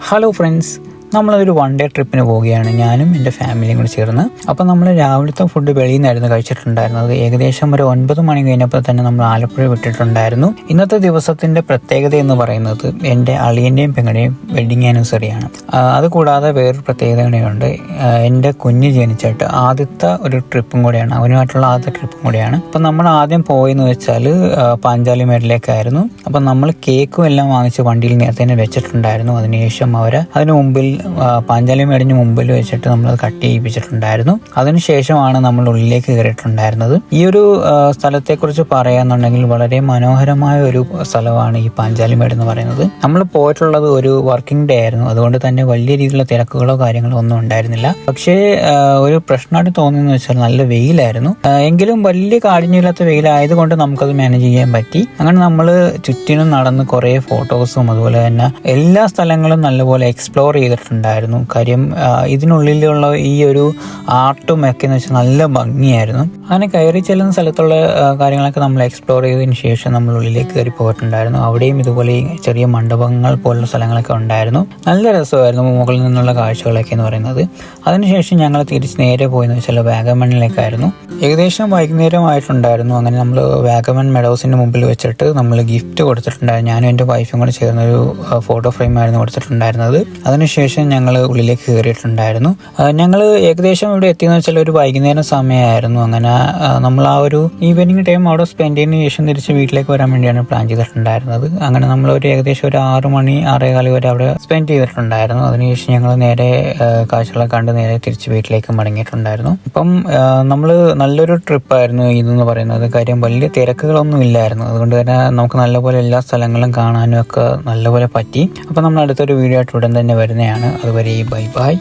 Hello friends നമ്മളൊരു one day ട്രിപ്പിന് പോവുകയാണ്. ഞാനും എന്റെ ഫാമിലിയും കൂടി ചേർന്ന്. അപ്പോൾ നമ്മൾ രാവിലത്തെ ഫുഡ് വെളിയിൽ നിന്നായിരുന്നു കഴിച്ചിട്ടുണ്ടായിരുന്നത്. ഏകദേശം ഒരു ഒൻപത് മണി കഴിഞ്ഞപ്പോൾ തന്നെ നമ്മൾ ആലപ്പുഴ വിട്ടിട്ടുണ്ടായിരുന്നു. ഇന്നത്തെ ദിവസത്തിന്റെ പ്രത്യേകത എന്ന് പറയുന്നത് എന്റെ അളിയന്റെയും പെങ്ങളുടെയും വെഡിങ് ആനിവേഴ്സറിയാണ് അതുകൂടാതെ വേറൊരു പ്രത്യേകത എന്റെ കുഞ്ഞ് ജനിച്ചിട്ട് ആദ്യത്തെ ഒരു ട്രിപ്പും കൂടെയാണ്. അവനുമായിട്ടുള്ള ആദ്യത്തെ ട്രിപ്പും കൂടെയാണ്. അപ്പം നമ്മൾ ആദ്യം പോയെന്ന് വെച്ചാൽ പാഞ്ചാലി മേടിലേക്കായിരുന്നു. അപ്പം നമ്മൾ കേക്കും എല്ലാം വാങ്ങിച്ച് വണ്ടിയിൽ നേരത്തെ തന്നെ വെച്ചിട്ടുണ്ടായിരുന്നു. അതിനുശേഷം അവർ അതിനു മുമ്പിൽ പാഞ്ചാലി മേടിന് മുമ്പിൽ വെച്ചിട്ട് നമ്മൾ കട്ട് ചെയ്യിപ്പിച്ചിട്ടുണ്ടായിരുന്നു. അതിനുശേഷമാണ് നമ്മൾ ഉള്ളിലേക്ക് കയറിയിട്ടുണ്ടായിരുന്നത്. ഈ ഒരു സ്ഥലത്തെ സ്ഥലത്തെക്കുറിച്ച് പറയാന്നുണ്ടെങ്കിൽ വളരെ മനോഹരമായ ഒരു സ്ഥലമാണ് ഈ പാഞ്ചാലി മേട് എന്ന് പറയുന്നത്. നമ്മൾ പോയിട്ടുള്ളത് ഒരു വർക്കിംഗ് ഡേ ആയിരുന്നു. അതുകൊണ്ട് തന്നെ വലിയ രീതിയിലുള്ള തിരക്കുകളോ കാര്യങ്ങളോ ഒന്നും ഉണ്ടായിരുന്നില്ല. പക്ഷേ ഒരു പ്രശ്നമായിട്ട് തോന്നിയെന്ന് വെച്ചാൽ നല്ല വെയിലായിരുന്നു. എങ്കിലും വലിയ കാഠിന്യമില്ലാത്ത വെയിലായതുകൊണ്ട് നമുക്കത് മാനേജ് ചെയ്യാൻ പറ്റി. അങ്ങനെ നമ്മൾ ചുറ്റിനും നടന്ന് കുറേ ഫോട്ടോസും അതുപോലെ തന്നെ എല്ലാ സ്ഥലങ്ങളും നല്ലപോലെ എക്സ്പ്ലോർ ചെയ്തിട്ടുണ്ടായിരുന്നു കാര്യം ഇതിനുള്ളിലുള്ള ഈ ഒരു ആർട്ടും ഒക്കെ എന്ന് വെച്ചാൽ നല്ല ഭംഗിയായിരുന്നു. അങ്ങനെ കയറി ചെല്ലുന്ന സ്ഥലത്തുള്ള കാര്യങ്ങളൊക്കെ നമ്മൾ എക്സ്പ്ലോർ ചെയ്തതിന് ശേഷം നമ്മൾ ഉള്ളിലേക്ക് കയറി പോയിട്ടുണ്ടായിരുന്നു. അവിടെയും ഇതുപോലെ ചെറിയ മണ്ഡപങ്ങൾ പോലുള്ള സ്ഥലങ്ങളൊക്കെ ഉണ്ടായിരുന്നു. നല്ല രസമായിരുന്നു മുകളിൽ നിന്നുള്ള കാഴ്ചകളൊക്കെ എന്ന് പറയുന്നത്. അതിനുശേഷം ഞങ്ങൾ തിരിച്ച് നേരെ പോയെന്ന് വെച്ചാൽ വാഗമണ്ണിലേക്കായിരുന്നു. ഏകദേശം വൈകുന്നേരമായിട്ടുണ്ടായിരുന്നു. അങ്ങനെ നമ്മൾ വാഗമൺ മെഡോസിന്റെ മുമ്പിൽ വെച്ചിട്ട് നമ്മൾ ഗിഫ്റ്റ് കൊടുത്തിട്ടുണ്ടായിരുന്നു. ഞാനും എന്റെ വൈഫും കൂടെ ചേർന്നൊരു ഫോട്ടോ ഫ്രെയിം ആയിരുന്നു കൊടുത്തിട്ടുണ്ടായിരുന്നത്. അതിനുശേഷം ഞങ്ങൾ ഉള്ളിലേക്ക് കയറിയിട്ടുണ്ടായിരുന്നു ഞങ്ങൾ ഏകദേശം ഇവിടെ എത്തിയെന്ന് വെച്ചാൽ ഒരു വൈകുന്നേരം സമയമായിരുന്നു. അങ്ങനെ നമ്മൾ ആ ഒരു ഈവനിങ് ടൈം അവിടെ സ്പെൻഡ് ചെയ്തതിന് ശേഷം തിരിച്ച് വീട്ടിലേക്ക് വരാൻ വേണ്ടിയാണ് പ്ലാൻ ചെയ്തിട്ടുണ്ടായിരുന്നത്. അങ്ങനെ നമ്മൾ ഒരു ഏകദേശം ഒരു ആറ് മണി ആറേകാൽ വരെ അവിടെ സ്പെൻഡ് ചെയ്തിട്ടുണ്ടായിരുന്നു. അതിനുശേഷം ഞങ്ങൾ നേരെ കാഴ്ചകളെ കണ്ട് നേരെ തിരിച്ച് വീട്ടിലേക്ക് മടങ്ങിയിട്ടുണ്ടായിരുന്നു. അപ്പം നമ്മൾ നല്ലൊരു ട്രിപ്പായിരുന്നു ഇതെന്ന് പറയുന്നത്. കാര്യം വലിയ തിരക്കുകളൊന്നും ഇല്ലായിരുന്നു. അതുകൊണ്ട് തന്നെ നമുക്ക് നല്ലപോലെ എല്ലാ സ്ഥലങ്ങളും കാണാനും ഒക്കെ നല്ലപോലെ പറ്റി. അപ്പം നമ്മൾ അടുത്തൊരു വീഡിയോ ആയിട്ട് ഉടൻ തന്നെ വരുന്നതാണ്. അതുവരെ ബൈ ബൈ